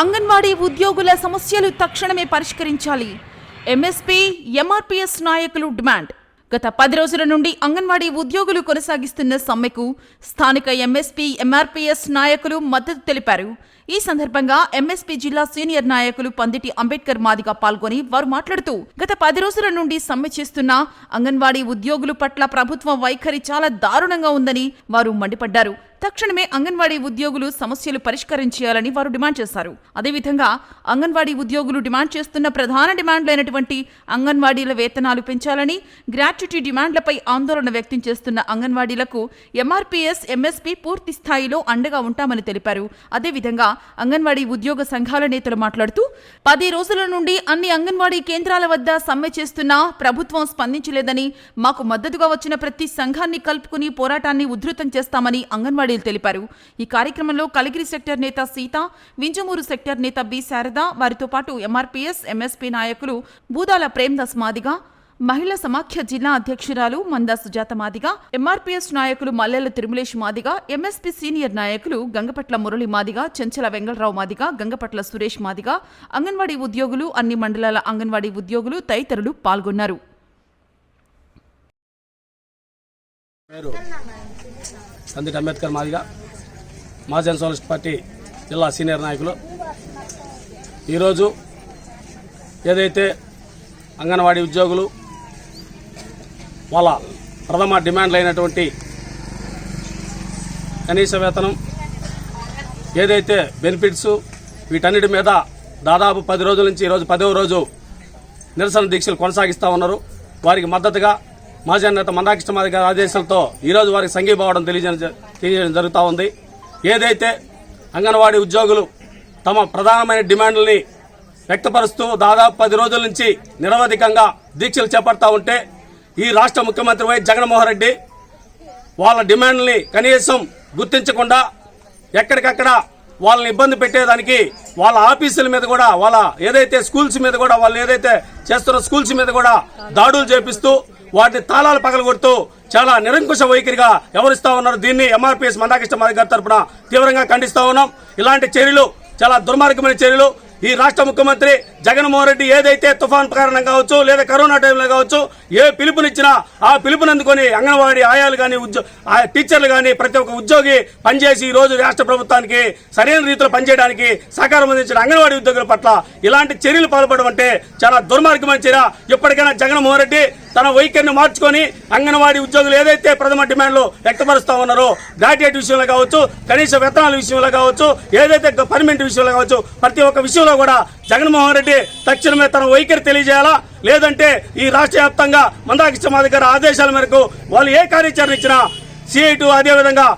అంగన్వాడీ ఉద్యోగుల సమస్యలు తక్షణమే పరిష్కరించాలి. ఎంఎస్పీ ఎంఆర్పీఎస్ నాయకులు డిమాండ్. గత పది రోజుల నుండి అంగన్వాడీ ఉద్యోగులు కొనసాగిస్తున్న సమ్మెకు స్థానిక ఎంఎస్పీ ఎంఆర్పీఎస్ నాయకులు మద్దతు తెలిపారు. ఈ సందర్భంగా ఎంఎస్పీ జిల్లా సీనియర్ నాయకులు పందిటి అంబేద్కర్ మాదిగా పాల్గొని వారు మాట్లాడుతూ గత పది రోజుల నుండి సమ్మె చేస్తున్న అంగన్వాడీ ఉద్యోగుల పట్ల ప్రభుత్వం వైఖరి చాలా దారుణంగా ఉందని వారు మండిపడ్డారు. తక్షణమే అంగన్వాడీ ఉద్యోగులు సమస్యలు పరిష్కరించాలని వారు డిమాండ్ చేశారు. అదేవిధంగా అంగన్వాడీ ఉద్యోగులు డిమాండ్ చేస్తున్న ప్రధాన డిమాండ్లైనటువంటి అంగన్వాడీల వేతనాలు పెంచాలని గ్రాట్యుటీ డిమాండ్లపై ఆందోళన వ్యక్తం చేస్తున్న అంగన్వాడీలకు ఎంఆర్పీఎస్ ఎంఎస్పీ పూర్తి స్థాయిలో అండగా ఉంటామని తెలిపారు. అదేవిధంగా అంగన్వాడీ ఉద్యోగ సంఘాల నేతలు మాట్లాడుతూ పది రోజుల నుండి అన్ని అంగన్వాడీ కేంద్రాల వద్ద సమ్మె చేస్తున్నా ప్రభుత్వం స్పందించలేదని మాకు మద్దతుగా వచ్చిన ప్రతి సంఘాన్ని కలుపుకుని పోరాటాన్ని ఉధృతం చేస్తామని అంగన్వాడీ అంగన్వాడీలు తెలిపారు. ఈ కార్యక్రమంలో కలిగిరి సెక్టర్ నేత సీత వింజమూరు సెక్టర్ నేత బి. శారద వారితో పాటు ఎంఆర్పీఎస్ ఎంఎస్పీ నాయకులు బూదాల ప్రేమ్దాస్ మాదిగా మహిళా సమాఖ్య జిల్లా అధ్యక్షురాలు మందా సుజాత మాదిగా ఎంఆర్పీఎస్ నాయకులు మల్లెల తిరుమలేష్ మాదిగా ఎంఎస్పీ సీనియర్ నాయకులు గంగపట్ల మురళి మాదిగా చెంచల వెంగళరావు మాదిగా గంగపట్ల సురేష్ మాదిగా అంగన్వాడీ ఉద్యోగులు అన్ని మండలాల అంగన్వాడీ ఉద్యోగులు తదితరులు పాల్గొన్నారు. పేరు సందీట్ అంబేద్కర్ మాదిగా మహాజన్ సోషలిస్ట్ పార్టీ జిల్లా సీనియర్ నాయకులు. ఈరోజు ఏదైతే అంగన్వాడీ ఉద్యోగులు వాళ్ళ ప్రథమ డిమాండ్లు అయినటువంటి కనీస వేతనం ఏదైతే బెనిఫిట్స్ వీటన్నిటి మీద దాదాపు పది రోజుల నుంచి ఈరోజు పదవ రోజు నిరసన దీక్షలు కొనసాగిస్తూ ఉన్నారు. వారికి మద్దతుగా మాజీ నేత మందాకృష్ణ మాది గారి ఆదేశాలతో ఈరోజు వారికి సంఘీభావడం తెలియజేయడం జరుగుతూ ఉంది. ఏదైతే అంగన్వాడీ ఉద్యోగులు తమ ప్రధానమైన డిమాండ్లని వ్యక్తపరుస్తూ దాదాపు పది రోజుల నుంచి నిరవధికంగా దీక్షలు చేపడతా ఉంటే ఈ రాష్ట్ర ముఖ్యమంత్రి వై జగన్మోహన్ రెడ్డి వాళ్ళ డిమాండ్ని కనీసం గుర్తించకుండా ఎక్కడికక్కడ వాళ్ళని ఇబ్బంది పెట్టేదానికి వాళ్ళ ఆఫీసుల మీద కూడా వాళ్ళ ఏదైతే స్కూల్స్ మీద కూడా వాళ్ళు ఏదైతే చేస్తున్న స్కూల్స్ మీద కూడా దాడులు చేపిస్తూ వాటిని తాళాలు పగలగొడుతూ చాలా నిరంకుశ వైఖరిగా వ్యవహరిస్తా ఉన్నారు. దీన్ని ఎంఆర్పీఎస్ మందాకృష్ణ మాది గారి తరఫున తీవ్రంగా ఖండిస్తా ఉన్నాం. ఇలాంటి చర్యలు చాలా దుర్మార్గమైన చర్యలు. ఈ రాష్ట్ర ముఖ్యమంత్రి జగన్మోహన్ రెడ్డి ఏదైతే తుఫాన్ కారణం కావచ్చు లేదా కరోనా టైంలో కావచ్చు ఏ పిలుపునిచ్చినా ఆ పిలుపునందుకొని అంగన్వాడీ ఆయాలు కానీ ఉద్యో టీచర్లు కానీ ప్రతి ఒక్క ఉద్యోగి పనిచేసి ఈ రోజు రాష్ట్ర ప్రభుత్వానికి సరైన రీతిలో పనిచేయడానికి సహకారం అందించిన అంగన్వాడీ ఉద్యోగుల పట్ల ఇలాంటి చర్యలు పాల్పడడం అంటే చాలా దుర్మార్గమైన చర్య. ఎప్పటికైనా జగన్మోహన్ రెడ్డి తన వైఖరిని మార్చుకొని అంగన్వాడీ ఉద్యోగులు ఏదైతే ప్రథమ డిమాండ్లు వ్యక్తపరుస్తూ ఉన్నారో గ్రాడ్యుయేట్ విషయంలో కావచ్చు కనీస వేతనాల విషయంలో కావచ్చు ఏదైతే పర్మనెంట్ విషయంలో కావచ్చు ప్రతి ఒక్క విషయంలో కూడా జగన్మోహన్ రెడ్డి తక్షణమే తన వైఖరి తెలియజేయాలా? లేదంటే ఈ రాష్ట్ర వ్యాప్తంగా మందాకృష్ణ మాది ఆదేశాల మేరకు వాళ్ళు ఏ కార్యాచరణ ఇచ్చినా సిఐటు అదేవిధంగా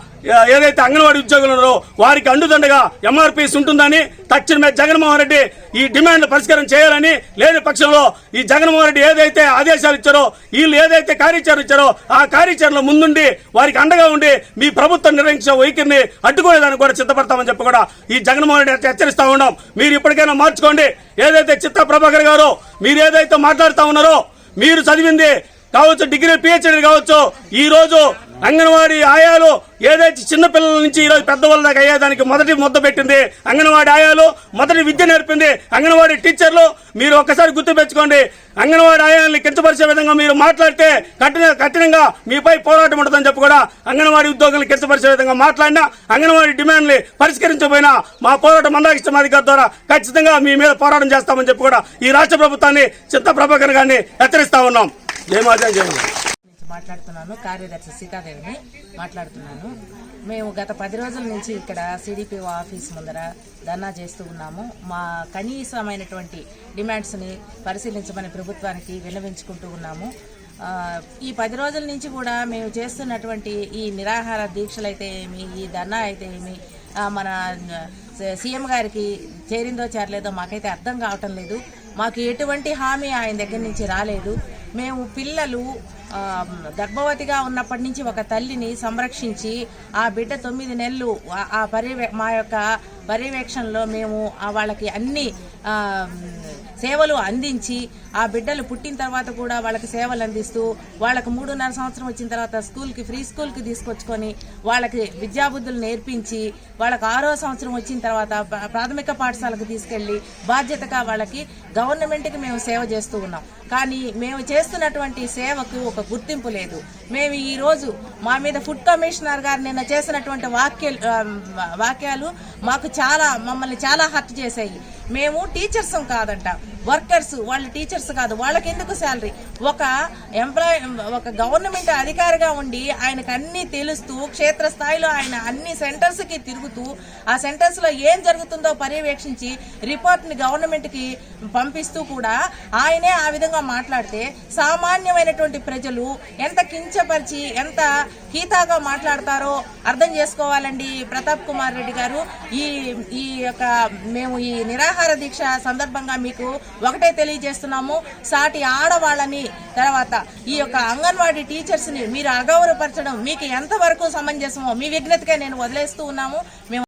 ఏదైతే అంగన్వాడీ ఉద్యోగులు ఉన్నారో వారికి అండుదండగా ఎంఆర్పీస్ ఉంటుందని తక్షణమే జగన్మోహన్ రెడ్డి ఈ డిమాండ్ పరిష్కారం చేయాలని లేని పక్షంలో ఈ జగన్మోహన్ రెడ్డి ఏదైతే ఆదేశాలు ఇచ్చారో వీళ్ళు ఏదైతే కార్యాచరణ ఇచ్చారో ఆ కార్యాచరణలో ముందుండి వారికి అండగా ఉండి మీ ప్రభుత్వం నిర్వహించే వైఖరిని అడ్డుకునేదానికి కూడా సిద్ధపడతామని చెప్పి కూడా ఈ జగన్మోహన్ రెడ్డి హెచ్చరిస్తా ఉన్నాం. మీరు ఇప్పటికైనా మార్చుకోండి. ఏదైతే చిత్త ప్రభాకర్ గారు మీరు ఏదైతే మాట్లాడుతా ఉన్నారో మీరు చదివింది కావచ్చు డిగ్రీ పిహెచ్డీ కావచ్చు ఈ రోజు అంగన్వాడీ ఆయాలు ఏదైతే చిన్నపిల్లల నుంచి ఈ రోజు పెద్దవాళ్ళ దాకా అయ్యేదానికి మొదటి ముద్ద పెట్టింది అంగన్వాడీ ఆయాలు మొదటి విద్య నేర్పింది అంగన్వాడీ టీచర్లు. మీరు ఒక్కసారి గుర్తుపెచ్చుకోండి అంగన్వాడీ ఆయాల్ని కించపరిచే విధంగా మీరు మాట్లాడితే కఠిన కఠినంగా మీపై పోరాటం ఉంటుందని చెప్పి కూడా అంగన్వాడీ ఉద్యోగులను కించపరిచే విధంగా మాట్లాడినా అంగన్వాడీ డిమాండ్ని పరిష్కరించబోయినా మా పోరాటం మందాకృష్ణ అధికారి ద్వారా ఖచ్చితంగా మీ మీద పోరాటం చేస్తామని చెప్పి కూడా ఈ రాష్ట్ర ప్రభుత్వాన్ని చిత్త ప్రభాకర్ గారిని హెచ్చరిస్తా ఉన్నాం. జయమాజా జయమాజా జయ మాట్లాడుతున్నాను. కార్యదర్శి సీతాదేవిని మాట్లాడుతున్నాను. మేము గత పది రోజుల నుంచి ఇక్కడ సిడిపిఓ ఆఫీస్ ముందర ధర్నా చేస్తూ ఉన్నాము. మా కనీసమైనటువంటి డిమాండ్స్ని పరిశీలించమని ప్రభుత్వానికి విన్నవించుకుంటూ ఉన్నాము. ఈ పది రోజుల నుంచి కూడా మేము చేస్తున్నటువంటి ఈ నిరాహార దీక్షలు అయితే ఏమి ఈ ధర్నా అయితే ఏమి మన సీఎం గారికి చేరిందో చేరలేదో మాకైతే అర్థం కావటం లేదు. మాకు ఎటువంటి హామీ ఆయన దగ్గర నుంచి రాలేదు. మేము పిల్లలు గర్భవతిగా ఉన్నప్పటి నుంచి ఒక తల్లిని సంరక్షించి ఆ బిడ్డ తొమ్మిది నెలలు ఆ- పర్యవే మా యొక్క పర్యవేక్షణలో మేము వాళ్ళకి అన్ని సేవలు అందించి ఆ బిడ్డలు పుట్టిన తర్వాత కూడా వాళ్ళకి సేవలు అందిస్తూ వాళ్ళకి మూడున్నర సంవత్సరం వచ్చిన తర్వాత స్కూల్కి ఫ్రీ స్కూల్కి తీసుకొచ్చుకొని వాళ్ళకి విద్యాబుద్ధులు నేర్పించి వాళ్ళకి ఆరో సంవత్సరం వచ్చిన తర్వాత ప్రాథమిక పాఠశాలకు తీసుకెళ్ళి బాధ్యతగా వాళ్ళకి గవర్నమెంట్కి మేము సేవ చేస్తూ ఉన్నాం. కానీ మేము చేస్తున్నటువంటి సేవకు ఒక గుర్తింపు లేదు. మేము ఈరోజు మా మీద ఫుడ్ కమిషనర్ గారు నిన్న చేసినటువంటి వాక్యాలు వాక్యాలు మాకు చాలా మమ్మల్ని చాలా హర్ట్ చేశాయి. మేము టీచర్స్ కాదంట. వర్కర్స్ వాళ్ళు టీచర్స్ కాదు వాళ్ళకి ఎందుకు శాలరీ? ఒక ఎంప్లాయ్ ఒక గవర్నమెంట్ అధికారిగా ఉండి ఆయనకు అన్ని తెలుస్తూ క్షేత్రస్థాయిలో ఆయన అన్ని సెంటర్స్కి తిరుగుతూ ఆ సెంటర్స్లో ఏం జరుగుతుందో పర్యవేక్షించి రిపోర్ట్ని గవర్నమెంట్కి పంపిస్తూ కూడా ఆయనే ఆ విధంగా మాట్లాడితే సామాన్యమైనటువంటి ప్రజలు ఎంత కించపరిచి ఎంత హీతాగా మాట్లాడతారో అర్థం చేసుకోవాలండి ప్రతాప్ కుమార్ రెడ్డి గారు. ఈ ఈ యొక్క మేము ఈ నిరాహార దీక్ష సందర్భంగా మీకు ఒకటే తెలియజేస్తున్నాము సాటి ఆడవాళ్ళని తర్వాత ఈ యొక్క అంగన్వాడీ టీచర్స్ని మీరు అగౌరవపరచడం మీకు ఎంతవరకు సమంజసమో మీ విజ్ఞతగా నేను వదిలేస్తూ ఉన్నాము. మేము